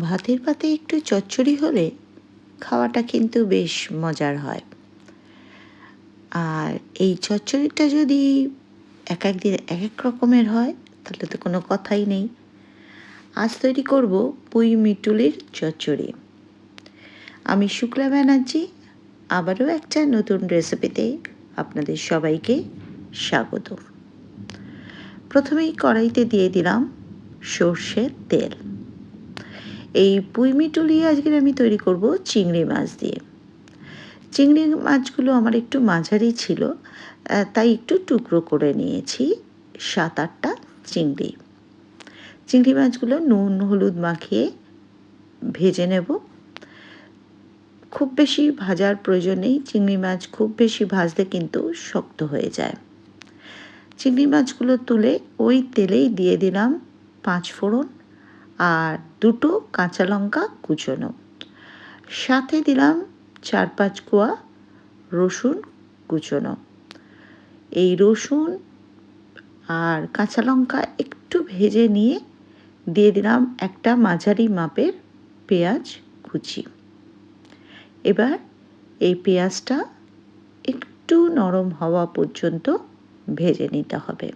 ভাতের পাতে একটু চচ্চড়ি হলে খাওয়াটা কিন্তু বেশ মজার হয়। আর এই চচ্চড়িটা যদি এক এক দিন এক এক রকমের হয়, তাহলে তো কোনো কথাই নেই। আজ তৈরি করব পুঁই মিটুলির চচ্চড়ি। আমি শুক্লা ব্যানার্জি, আবারও একটা নতুন রেসিপিতে আপনাদের সবাইকে স্বাগত। প্রথমেই কড়াইতে দিয়ে দিলাম সর্ষের তেল। এই পুঁই মিটুলি আজকে আমি তৈরি করব চিংড়ি মাছ দিয়ে। চিংড়ি মাছগুলো আমার একটু মাঝারি ছিল তাই একটু টুকরো করে নিয়েছি, সাত আটটা চিংড়ি। চিংড়ি মাছগুলো নুন, হলুদ মাখিয়ে ভেজে নেব। খুব বেশি ভাজার প্রয়োজন নেই, চিংড়ি মাছ খুব বেশি ভাজতে কিন্তু শক্ত হয়ে যায়। চিংড়ি মাছগুলো তুলে ওই তেলেই দিয়ে দিলাম পাঁচ ফোড়ন। আর দুটো কাঁচা লঙ্কা কুচোনো। সাথে দিলাম চার পাঁচ কোয়া রসুন কুচোনো। এই রসুন আর কাঁচা লঙ্কা একটু ভেজে নিয়ে দিয়ে দিলাম একটা মাঝারি মাপের পেঁয়াজ কুচি। এবার এই পেঁয়াজটা একটু নরম হওয়া পর্যন্ত ভেজে নিতে হবে।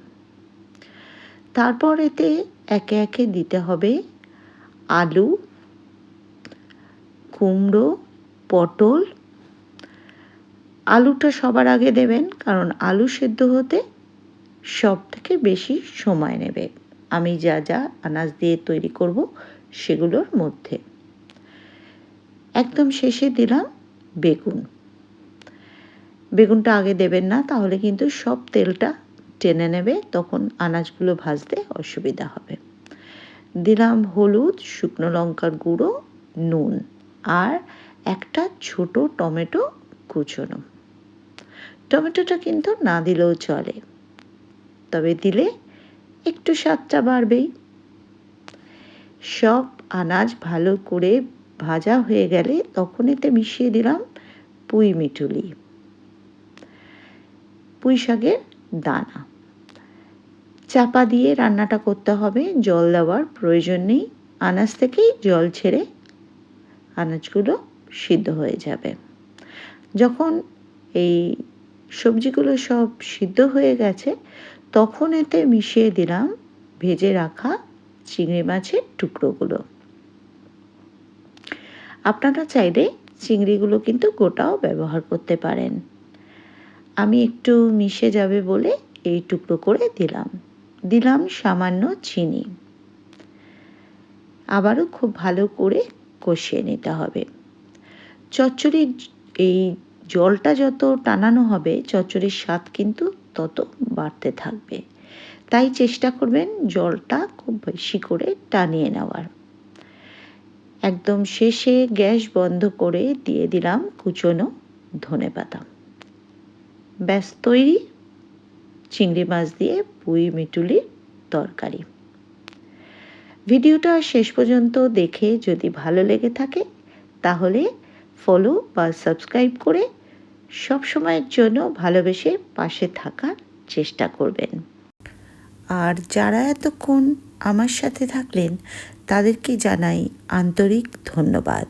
তারপর এতে একে একে দিতে হবে আলু, কুমড়ো, পটল। আলুটা সবার আগে দেবেন, কারণ আলু সেদ্ধ হতে সব থেকে বেশি সময় নেবে। আমি যা যা আনাজ দিয়ে তৈরি করব সেগুলোর মধ্যে। একদম শেষে দিলাম বেগুন। বেগুনটা আগে দেবেন না, তাহলে কিন্তু সব তেলটা টেনে নেবে, তখন আনাজগুলো ভাজতে অসুবিধা হবে। দিলাম হলুদ, শুকনো লঙ্কার গুঁড়ো, নুন আর একটা ছোট টমেটো কুচোনো। টমেটোটা কিন্তু না দিলেও চলে, তবে দিলে একটু স্বাদটা বাড়বেই। সব আনাজ ভালো করে ভাজা হয়ে গেলে তখন এতে মিশিয়ে দিলাম পুঁই মিঠুলি, পুঁই শাকের দানা। চাপা দিয়ে রান্নাটা করতে হবে। জল দেওয়ার প্রয়োজন নেই। আনাজ থেকেই জল ছেড়ে আনাজগুলো সিদ্ধ হয়ে যাবে। যখন এই সবজিগুলো সব সিদ্ধ হয়ে গেছে, তখন এতে মিশিয়ে দিলাম ভেজে রাখা চিংড়ি মাছের টুকরোগুলো। আপনারা চাইলে চিংড়িগুলো কিন্তু গোটাও ব্যবহার করতে পারেন। আমি একটু মিশে যাবে বলে এই টুকরো করে দিলাম। দিলাম সামান্য চিনি। আবারও খুব ভালো করে কষিয়ে নিতে হবে। চচ্চড়ির এই জলটা যত টানানো হবে, চচ্চড়ির স্বাদ কিন্তু তত বাড়তে থাকবে। তাই চেষ্টা করবেন জলটা খুব বেশি করে টানিয়ে নেওয়ার। একদম শেষে গ্যাস বন্ধ করে দিয়ে দিলাম কুচনো ধনে পাতা ব্যাস, তৈরি চিংড়ি মাছ দিয়ে পুঁই মিটুলির তরকারি। ভিডিওটা শেষ পর্যন্ত দেখে যদি ভালো লেগে থাকে, তাহলে ফলো বা সাবস্ক্রাইব করে সব সময়ের জন্য ভালোবেসে পাশে থাকার চেষ্টা করবেন। আর যারা এতক্ষণ আমার সাথে থাকলেন, তাদেরকে জানাই আন্তরিক ধন্যবাদ।